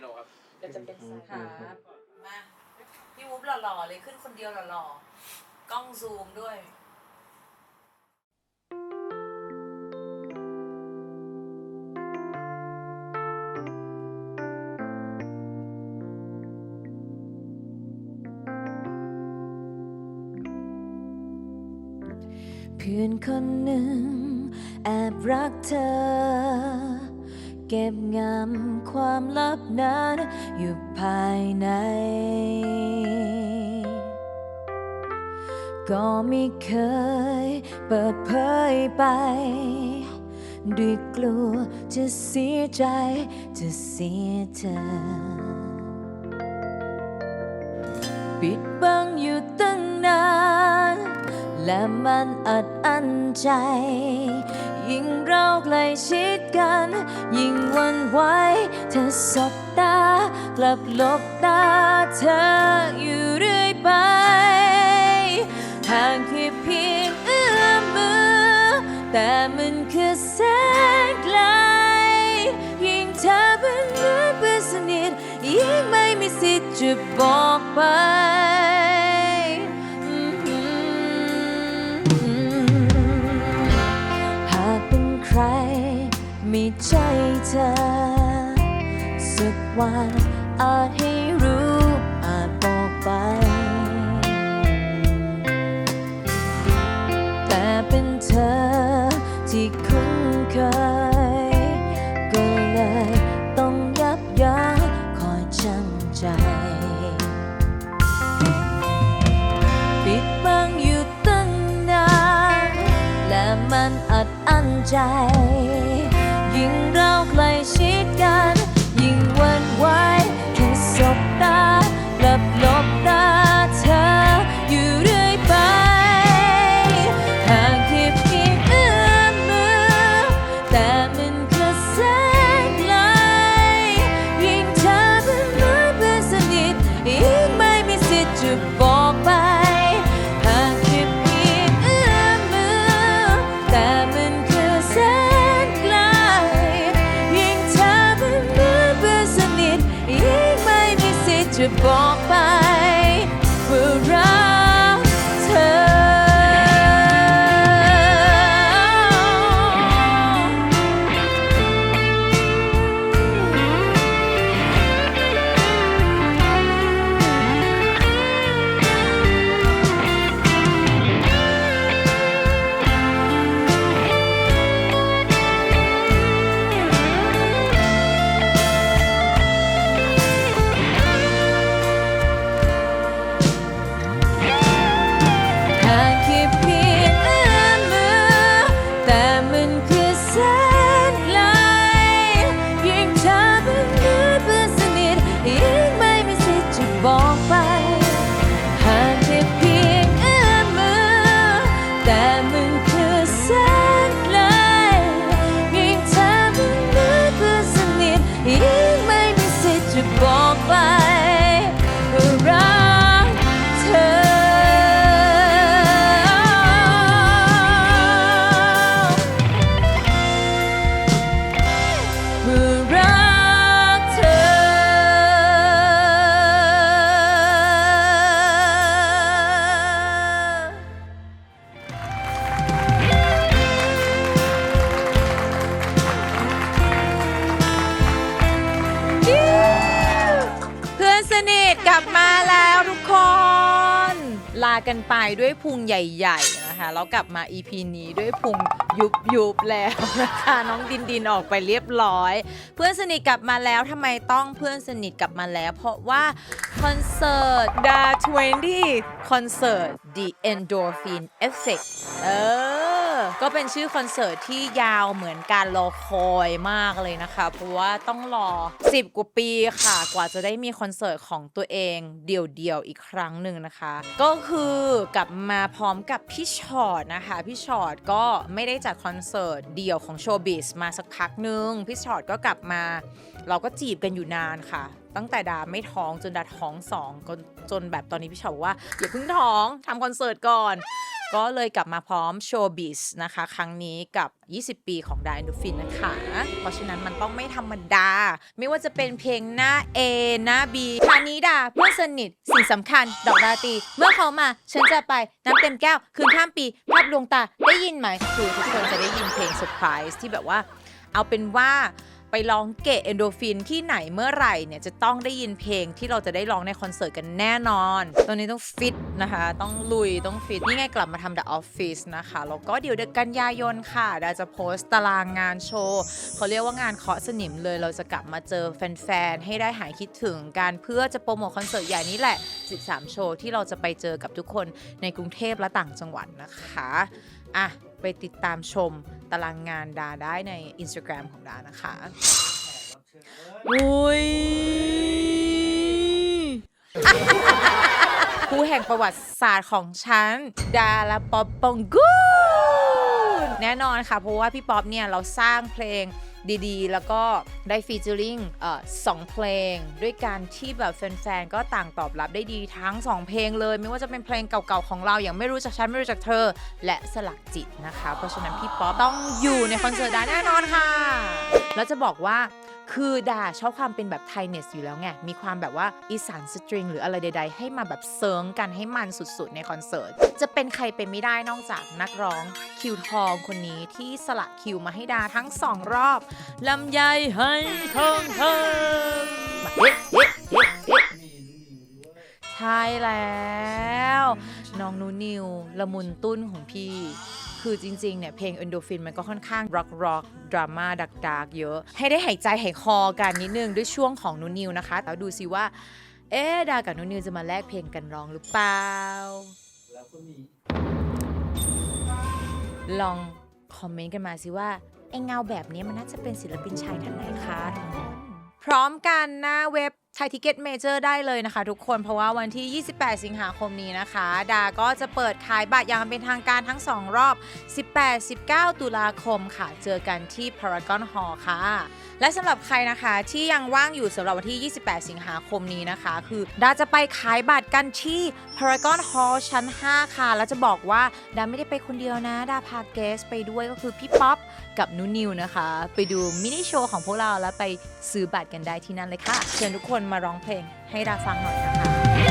โนครับเดี๋ยวจะเป็นสายครับมาพี่วุ๊บหล่อๆเลยขึ้นคนเดียวหล่อๆกล้องซูมด้วย เพื่อนคนหนึ่งแอบรักเธอ เก็บงำความลับนั้นอยู่ภายใน ก็ไม่เคยเปิดเผยไป ด้วยกลัวจะเสียใจจะเสียเธอ ปิดบังอยู่ตั้งนาน และมันอัดอั้นใจ ยิ่งเราใกล้ชิดกัน ยิ่งวันไหวเธอสบตา กลับหลบตาเธออยู่เรื่อยไปห่างแค่เพียงเอื้อมมือ แต่มันคือแสนไกล ยิ่งเธอเป็นเหมือนเพื่อนสนิทยิ่งไม่มีสิทธิ์จะบอกไป วันอาจให้รู้อาจบอกไป แต่เป็นเธอที่คุ้นเคย ก็เลยต้องยับยั้งคอยชั่งใจ ปิดบังอยู่ตั้งนาน และมันอัดอั้นใจ บอกไป ลากันไปด้วยพุงใหญ่ๆนะคะแล้วกลับมา EP นี้ด้วยพุงยุบยุบๆแล้วนะคะน้องดินดินออกไปเรียบร้อย เพื่อนสนิทกลับมาแล้วทำไมต้องเพื่อนสนิทกลับมาแล้ว เพราะว่าคอนเสิร์ต The 20คอนเสิร์ต The Endorphin Effect เออ ก็เป็นชื่อคอนเสิร์ตที่ยาวเหมือนการรอคอยมากเลยนะคะ เพราะว่าต้องรอ 10 กว่าปีค่ะ กว่าจะได้มีคอนเสิร์ตของตัวเองเดี่ยวๆอีกครั้งหนึ่งนะคะ ก็คือกลับมาพร้อมกับพี่ชอตนะคะพี่ชอตก็ไม่ได้จัดคอนเสิร์ตเดี่ยวของโชว์บิสมาสักพักหนึ่งพี่ชอตก็กลับมา เราก็จีบกันอยู่นานค่ะตั้งแต่ดาไม่ท้องจนดาท้องสองจนแบบตอนนี้พี่ชอบว่าอย่าเพิ่งท้องทำคอนเสิร์ตก่อน ก็เลยกลับมาพร้อมโชว์บิสนะคะ ครั้งนี้กับ 20 ปีของดานดูฟินนะคะ เพราะฉะนั้นมันต้องไม่ธรรมดา ไม่ว่าจะเป็นเพลงหน้า A หน้า B คานี้ดาเพื่อนสนิทสิ่งสำคัญ ดอกดาตี เมื่อเขามา ฉันจะไปน้ำเต็มแก้ว คืนข้ามปี ภาพลวงตาได้ยินไหมคือทุกคนจะได้ยินเพลงเซอร์ไพรส์ที่แบบว่า เอาเป็นว่า ไปร้องเกะเอนโดฟินที่ไหนเมื่อไหร่เนี่ยจะต้องได้ยินเพลงที่เราจะได้ร้องในคอนเสิร์ตกันแน่นอน ตอนนี้ต้องฟิตนะคะ ต้องลุยต้องฟิต นี่ไงกลับมาทำ The Office นะคะ แล้วก็เดี๋ยวเดือนกันยายนค่ะดาจะโพสต์ตารางงานโชว์เขาเรียกว่างานเคาะสนิมเลยเราจะกลับมาเจอแฟนๆ ให้ได้หายคิดถึงกันเพื่อจะโปรโมทคอนเสิร์ตใหญ่นี้แหละ 13 โชว์ที่เราจะไปเจอกับทุกคนในกรุงเทพและต่างจังหวัดนะคะอะ ไปติดตามชมตารางงานดาได้ใน Instagram ของดานะคะอุ้ยผู้แห่งประวัติศาสตร์ของฉัน ดาราป๊อปปองกูนแน่นอนค่ะ เพราะว่าพี่ป๊อปเนี่ย เราสร้างเพลง ดีๆ แล้วก็ได้ฟีเจอริงสองเพลง ด้วยการที่แบบแฟนๆ ก็ต่างตอบรับได้ดีทั้ง 2 เพลงเลย ไม่ว่าจะเป็นเพลงเก่าๆ ของเราอย่างไม่รู้จักฉันไม่รู้จักเธอ และสลักจิตนะคะ เพราะฉะนั้นพี่ป๊อปต้องอยู่ในคอนเสิร์ตดาแน่นอนค่ะแล้วจะบอกว่า คือดาชอบความเป็นแบบไทยเนสอยู่แล้วไง มีความแบบว่าอีสานสตริงหรืออะไรใด ๆ ให้มาแบบเซิร์งกันให้มันสุดๆ ในคอนเสิร์ต จะเป็นใครไปไม่ได้นอกจากนักร้องคิวทองคนนี้ที่สละคิวมาให้ดาทั้งสองรอบลำไยให้ทองเธอมาเอ๊ะเอ๊ะเอ๊ะเอ๊ะใช่แล้ว น้องนูนิวละมุนตุ้นของพี่ คือจริงๆเนี่ยเพลง Endorphin มันก็ค่อนข้างร็อกร็อกดราม่าดักดาร์กเยอะ ให้ได้หายใจหายคอกันนิดนึงด้วยช่วงของนูนิวนะคะแต่ดูสิว่า เอ๊ะดากับนูนิวจะมาแลกเพลงกันร้องหรือเปล่า แล้วก็มีลองคอมเมนต์กันมาสิว่าไอเงาแบบนี้มันน่าจะเป็นศิลปินชายท่านไหนคะพร้อมกันหน้าเว็บไทยทิเก็ตเมเจอร์ได้เลยนะคะทุกคนเพราะว่าวันที่ 28 สิงหาคมนี้นะคะ ดาก็จะเปิดขายบัตรอย่างเป็นทางการทั้ง 2 รอบ 18-19 ตุลาคมค่ะ เจอกันที่ Paragon Hall ค่ะ และสำหรับใครนะคะที่ยังว่างอยู่สำหรับวันที่ 28 สิงหาคมนี้นะคะ คือดาจะไปขายบัตรกันที่ Paragon Hall ชั้น 5 ค่ะ แล้วจะบอกว่าดาไม่ได้ไปคนเดียวนะ ดาพาเกสไปด้วยก็คือพี่ป๊อปกับนุนิวนะคะ ไปดูมินิโชว์ของพวกเราแล้วไปซื้อบัตรกันได้ที่นั่นเลยค่ะเชิญทุกคนมาร้องเพลงให้ดาฟังหน่อยนะคะ